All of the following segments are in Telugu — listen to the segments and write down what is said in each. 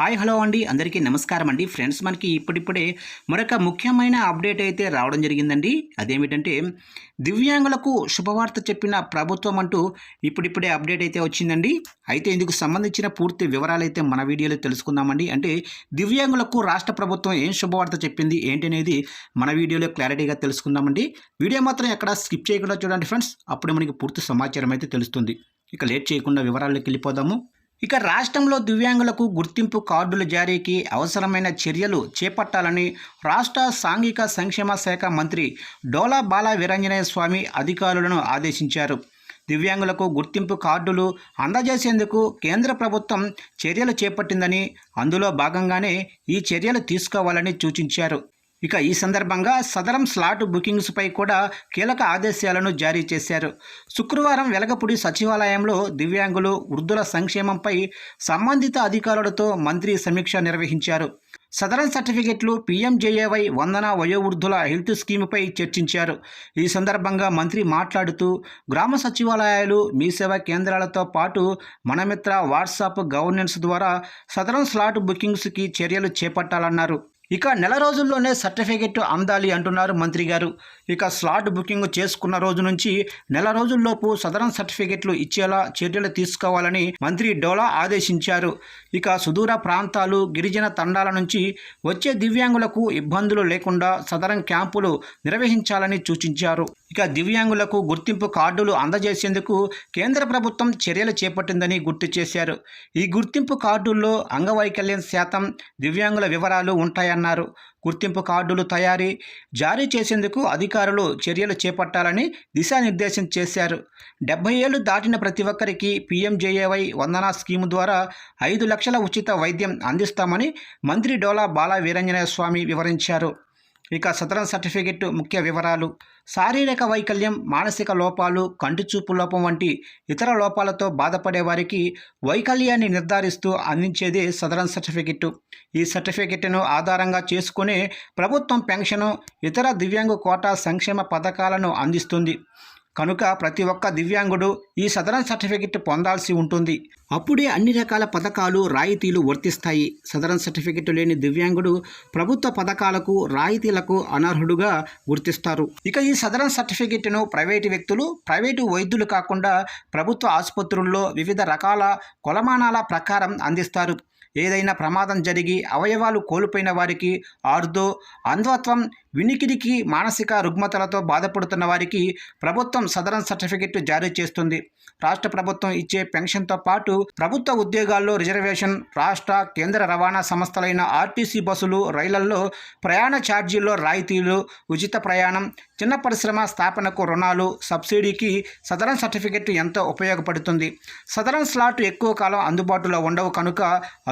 హాయ్ హలో అండి. అందరికీ నమస్కారం అండి. ఫ్రెండ్స్ మనకి ఇప్పుడిప్పుడే మరొక ముఖ్యమైన అప్డేట్ అయితే రావడం జరిగిందండి. అదేమిటంటే దివ్యాంగులకు శుభవార్త చెప్పిన ప్రభుత్వం అంటూ ఇప్పుడిప్పుడే అప్డేట్ అయితే వచ్చిందండి. అయితే ఇందుకు సంబంధించిన పూర్తి వివరాలు అయితే మన వీడియోలో తెలుసుకుందామండి. అంటే దివ్యాంగులకు రాష్ట్ర ప్రభుత్వం ఏం శుభవార్త చెప్పింది ఏంటి అనేది మన వీడియోలో క్లారిటీగా తెలుసుకుందామండి. వీడియో మాత్రం ఎక్కడ స్కిప్ చేయకుండా చూడండి ఫ్రెండ్స్. అప్పుడు మనకి పూర్తి సమాచారం అయితే తెలుస్తుంది. ఇక లేట్ చేయకుండా వివరాల్లోకి వెళ్ళిపోదాము. ఇక రాష్ట్రంలో దివ్యాంగులకు గుర్తింపు కార్డుల జారీకి అవసరమైన చర్యలు చేపట్టాలని రాష్ట్ర సాంఘిక సంక్షేమ శాఖ మంత్రి డోలా బాల వీరంజనేయ స్వామి అధికారులను ఆదేశించారు. దివ్యాంగులకు గుర్తింపు కార్డులు అందజేసేందుకు కేంద్ర ప్రభుత్వం చర్యలు చేపట్టిందని అందులో భాగంగానే ఈ చర్యలు తీసుకోవాలని సూచించారు. ఇక ఈ సందర్భంగా సదరం స్లాట్ బుకింగ్స్పై కూడా కీలక ఆదేశాలను జారీ చేశారు. శుక్రవారం వెలగపూడి సచివాలయంలో దివ్యాంగులు వృద్ధుల సంక్షేమంపై సంబంధిత అధికారులతో మంత్రి సమీక్ష నిర్వహించారు. సదరన్ సర్టిఫికెట్లు పీఎంజేఏవై వందన వయోవృద్ధుల హెల్త్ స్కీమ్పై చర్చించారు. ఈ సందర్భంగా మంత్రి మాట్లాడుతూ గ్రామ సచివాలయాలు మీ సేవా కేంద్రాలతో పాటు మనమిత్ర వాట్సాప్ గవర్నెన్స్ ద్వారా సదరన్ స్లాట్ బుకింగ్స్కి చర్యలు చేపట్టాలన్నారు. ఇక నెల రోజుల్లోనే సర్టిఫికెట్ అందాలి అంటున్నారు మంత్రి గారు. ఇక స్లాట్ బుకింగ్ చేసుకున్న రోజు నుంచి నెల రోజుల్లోపు సదరన్ సర్టిఫికెట్లు ఇచ్చేలా చర్యలు తీసుకోవాలని మంత్రి డోలా ఆదేశించారు. ఇక సుదూర ప్రాంతాలు గిరిజన తండాల నుంచి వచ్చే దివ్యాంగులకు ఇబ్బందులు లేకుండా సదరన్ క్యాంపులు నిర్వహించాలని సూచించారు. ఇక దివ్యాంగులకు గుర్తింపు కార్డులు అందజేసేందుకు కేంద్ర ప్రభుత్వం చర్యలు చేపట్టిందని గుర్తు చేశారు. ఈ గుర్తింపు కార్డుల్లో అంగవైకల్యం శాతం దివ్యాంగుల వివరాలు ఉంటాయన్నారు. గుర్తింపు కార్డులు తయారీ జారీ చేసేందుకు అధికారులు చర్యలు చేపట్టాలని దిశానిర్దేశం చేశారు. డెబ్బై ఏళ్ళు దాటిన ప్రతి ఒక్కరికి పీఎంజేఏవై వందనా స్కీము ద్వారా ఐదు లక్షల ఉచిత వైద్యం అందిస్తామని మంత్రి డోలా బాల వీరంజనేయ స్వామి వివరించారు. ఇక సదరన్ సర్టిఫికెట్ ముఖ్య వివరాలు శారీరక వైకల్యం మానసిక లోపాలు కంటి చూపు లోపం వంటి ఇతర లోపాలతో బాధపడే వారికి వైకల్యాన్ని నిర్ధారిస్తూ అందించేదే సదరన్ సర్టిఫికెట్. ఈ సర్టిఫికెట్ను ఆధారంగా చేసుకునే ప్రభుత్వం పెన్షను ఇతర దివ్యాంగు కోటా సంక్షేమ పథకాలను అందిస్తుంది. కనుక ప్రతి ఒక్క దివ్యాంగుడు ఈ సదరన్ సర్టిఫికెట్ పొందాల్సి ఉంటుంది. అప్పుడే అన్ని రకాల పథకాలు రాయితీలు వర్తిస్తాయి. సదరన్ సర్టిఫికెట్ లేని దివ్యాంగుడు ప్రభుత్వ పథకాలకు రాయితీలకు అనర్హుడుగా గుర్తిస్తారు. ఇక ఈ సదరన్ సర్టిఫికెట్ను ప్రైవేటు వ్యక్తులు ప్రైవేటు వైద్యులు కాకుండా ప్రభుత్వ ఆసుపత్రుల్లో వివిధ రకాల కొలమానాల ప్రకారం అందిస్తారు. ఏదైనా ప్రమాదం జరిగి అవయవాలు కోల్పోయిన వారికి ఆర్దో అంధత్వం వినికిడికి మానసిక రుగ్మతలతో బాధపడుతున్న వారికి ప్రభుత్వం సదరన్ సర్టిఫికెట్ జారీ చేస్తుంది. రాష్ట్ర ప్రభుత్వం ఇచ్చే పెన్షన్తో పాటు ప్రభుత్వ ఉద్యోగాల్లో రిజర్వేషన్ రాష్ట్ర కేంద్ర రవాణా సంస్థలైన ఆర్టీసీ బస్సులు రైళ్ళల్లో ప్రయాణ ఛార్జీల్లో రాయితీలు ఉచిత ప్రయాణం చిన్న పరిశ్రమ స్థాపనకు రుణాలు సబ్సిడీకి సదరన్ సర్టిఫికెట్ ఎంతో ఉపయోగపడుతుంది. సదరన్ స్లాట్ ఎక్కువ కాలం అందుబాటులో ఉండవు కనుక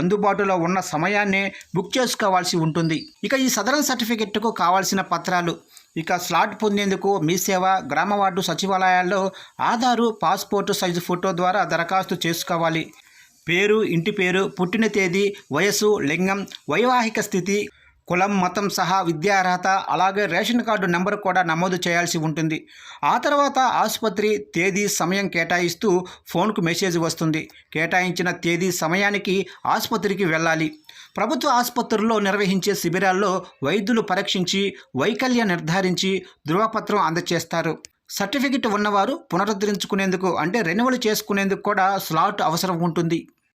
అందుబాటులో ఉన్న సమయాన్నే బుక్ చేసుకోవాల్సి ఉంటుంది. ఇక ఈ సదరన్ సర్టిఫికెట్కు కావాల్సిన పత్రాలు. ఇక స్లాట్ పొందేందుకు మీ సేవ గ్రామ వార్డు సచివాలయాల్లో ఆధారు పాస్పోర్టు సైజు ఫోటో ద్వారా దరఖాస్తు చేసుకోవాలి. పేరు ఇంటి పేరు పుట్టిన తేదీ వయసు లింగం వైవాహిక స్థితి కులం మతం సహా విద్యార్హత అలాగే రేషన్ కార్డు నెంబర్ కూడా నమోదు చేయాల్సి ఉంటుంది. ఆ తర్వాత ఆసుపత్రి తేదీ సమయం కేటాయిస్తూ ఫోన్కు మెసేజ్ వస్తుంది. కేటాయించిన తేదీ సమయానికి ఆసుపత్రికి వెళ్ళాలి. ప్రభుత్వ ఆసుపత్రుల్లో నిర్వహించే శిబిరాల్లో వైద్యులు పరీక్షించి వైకల్యం నిర్ధారించి ధృవపత్రం అందజేస్తారు సర్టిఫికెట్ ఉన్నవారు పునరుద్ధరించుకునేందుకు అంటే రెన్యువల్ చేసుకునేందుకు కూడా స్లాట్ అవసరం ఉంటుంది.